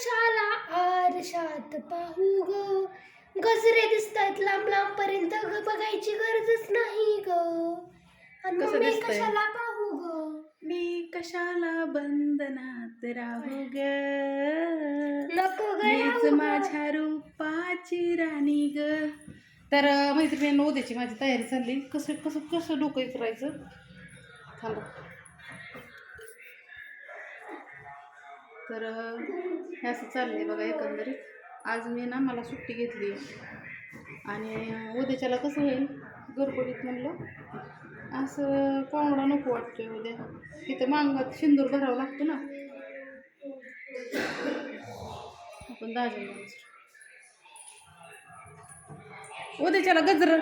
कशाला आरशात पाहू ग. गजरे दिसतायत लांब लांब पर्यंत ग बघायची गरजच नाही ग. आणि कसं मग मी दिसतंय? कशाला पाहू ग? मी कशाला बंधनात राहू ग? नको ग मीच राहू ग. माझ्या रूपाची राणी ग. तर अं, मैत्रिणींनो उद्याची माझी तयारी चालली. कसं कसं कसं डोकं इचरायचं थांबा. तर हे असं चाललं आहे बघा एकंदरीत. आज मी ना मला सुट्टी घेतली. आणि उद्याच्याला कसं होईल? गडबडीत म्हणलं. असं कोंबडा नको वाटतोय उद्या. तिथं मांगात सिंदूर भरावं लागतो ना. आपण दाजी उद्याच्याला गजर.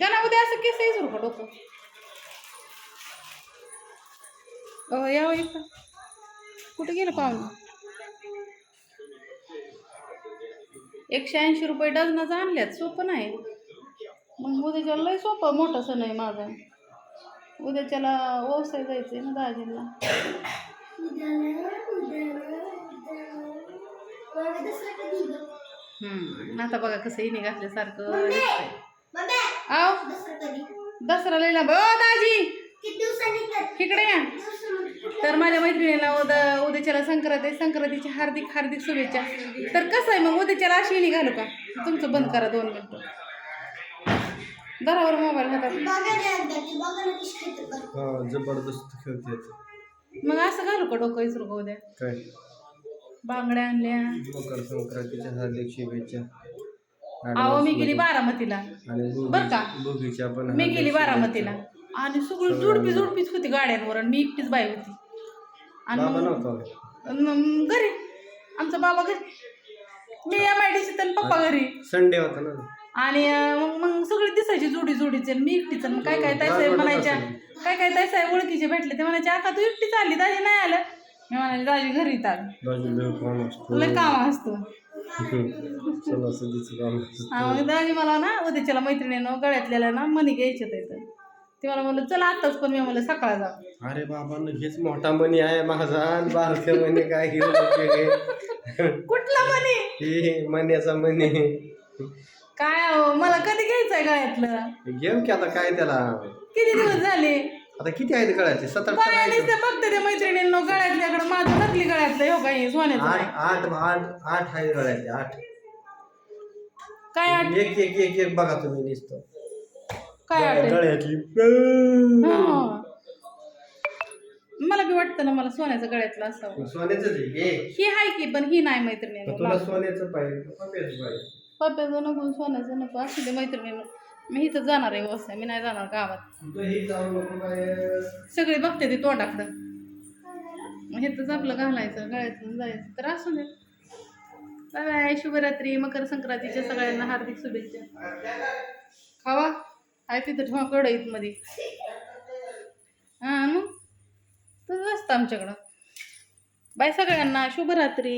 गाना उद्या असं केस येईल का डोकं? या इथं. कुठे गेलं पाहुणे एकशे ऐंशी रुपये डझनाचं आणल्यात. सोपं नाही. मग उद्याच्याला लय सोपं मोठा सण आहे माझा. उद्याच्याला व्यवसाय ना दुसरं कधी ग? हम्म, आता बघा कसं इने घातल्यासारखं आव! दुसरं लिहिला ओ दाजी? इकडे या? तर माझ्या मैत्रिणीला उद्या उद्याच्याला संक्रांत आहे. संक्रांतीची हार्दिक हार्दिक शुभेच्छा. तर कसं आहे मग उद्याच्याला अशी निघालो का? तुमचं बंद करा दोन मिनटं. दरावर मोबाईल हातात. हा जबरदस्त खेळते मग असं घालू का डोकं इसरू का उद्या? काय? बांगड्या आणल्या. मकर संक्रांतीच्या हार्दिक शुभेच्छा. अहो मी गेली बारामतीला. बरं का? मी गेली बारामतीला. आणि सगळी जोडपी जोडपीच होती गाड्यांवर आणि मी एकटीच बाई होती. आणि बाबा मग नव्हता घरी आमचा बाबा घरी. मी एम आय डी आणि पप्पा घरी. संडे होता ना. आणि अं, मग मग सगळी दिसायची जोडी जोडीचे आणि मी एकटीच आणि मग काय काय ताई साहेब म्हणायच्या काय काय ताई साहेब ओळखीचे भेटले ते म्हणायचे आता तू एकटीच आली दाजी नाही आलं. मी म्हणाले दाजी घरी दाजू लय काम असतो. लय काम असतं. सणासुदीचं काम असतं हा, मग दाजी मला ना उद्याच्याला मैत्रिणीनं गळ्यातल्याला ना मनी घ्यायचे त्याचं ते मला म्हणलं चला आत्ताच पण. मी म्हणलं सकाळ जा. अरे बाबा हेच मोठा मनी आहे माझा आणि बारके मनी काय कुठला मनी? हे मनी. काय अहो, मला कधी घ्यायचंय गळ्यातलं? घेऊ की आता काय त्याला? किती दिवस झाले? आता किती आहेत कळायचे सात आठ. नुसतं बघते ते मैत्रिणींनो गळ्यातल्याकडं माझं नकली गळ्यातलं हो काही सोन्याचं आठ नाही आठ आठ आठ आहे गळ्याचे आठ. काय आठ? एक एक एक एक बघा तुम्ही नुसतं. काय? गळ्यातली. हा. मला बी वाटतं ना मला सोन्याचं गळ्यातलं असावं सोन्याच हे ही आहे की पण ही नाही मैत्रिणी. तुला सोन्याचं पाहिजे पप्प्याचं नको सोन्याचं नको. असू दे मैत्रिणी. मी इथं जाणार आहे व्यवसाय मी नाही जाणार गावात. ही सगळे बघते ते तोंडाकडं. मग हेच आपलं घालायचं गळ्यातून जायचं. तर असू दे. Bye bye. शुभरात्री. मकर संक्रांतीच्या सगळ्यांना हार्दिक शुभेच्छा. खावा. आहे तिथं ठेवा कढईत मध्ये हां मग तसंच असतं आमच्याकडं. बाय सगळ्यांना शुभरात्री.